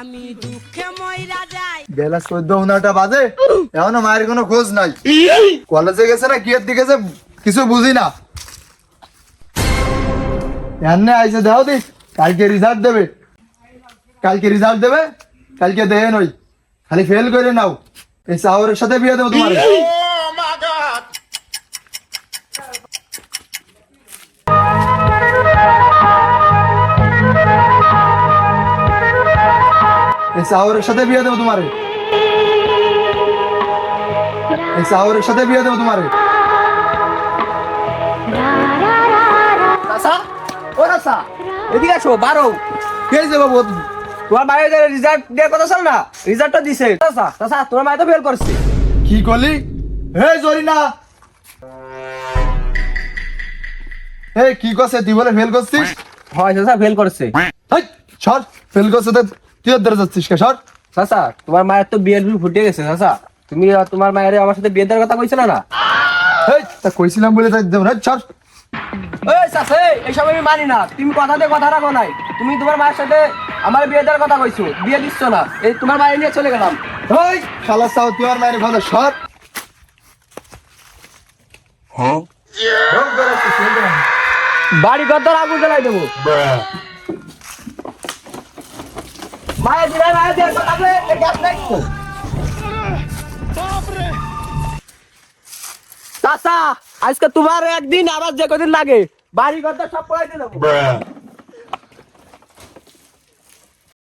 আমি দুঃখে ময়রা যাই। বেলা চোদ্দ বাজে এখনও মায়ের কোনো খোঁজ নাই। কলেজে গেছে না দিকে কিছু বুঝি না। এমনি আইসে দাও দি কালকে রেজাল্ট দেবে। কালকে রেজাল্ট দেবে কালকে দেহে নই। খালি ফেল করে নাও। এই সাহরের সাথে বিয়ে দেবো তোমার। এই সাহরের সাথে বিয়ে দেবো তোমারে। এই সাহরের সাথে বিয়ে দেবো তোমারে। ও এদিকে আসো বারো। কে হয়েছে বাবু? তোমার মায়ের রেজাল্ট দেওয়ার কথা ছিল না? রেজাল্টটা দিছে। চাচা চাচা তোমার মায়ের তো ফেল করছে। কি করলি? হে জরিনা! এই কি করছে? তুই বলে ফেল করছিস? হয় চাচা ফেল করছে। সর ফেল করছে তো। তুই ওর যাচ্ছিস কে সর। চাচা তোমার মায়ের তো বিয়ের বিল ফুটে গেছে চাচা তুমি তোমার মায়ের আমার সাথে বিয়ে দেওয়ার কথা কইছিল না? হেই, তা কইছিলাম বলে তাই দেব না সর। ওই চাচা এই, এইসব আমি মানি না। তুমি কথাতে কথা রাখো নাই। তুমি তোমার মায়ের সাথে আমার বিয়ে দেওয়ার কথা কইছো বিয়ে দিচ্ছ না। এই তোমার মায়ের নিয়ে চলে গেলাম। হেই শালা সাও তুই আর মায়ের ভালো সর। ফেল বাড়ি ঘর ধরে আগুন জ্বালাই দেবো। মায়ের দিলে মায়ের দিয়ে এই গ্যাস নাই। তো। চাচা, আজকে তোমার একদিন, আবার যে কদিন লাগে। বাড়ি ঘর সব পড়াই দেবো।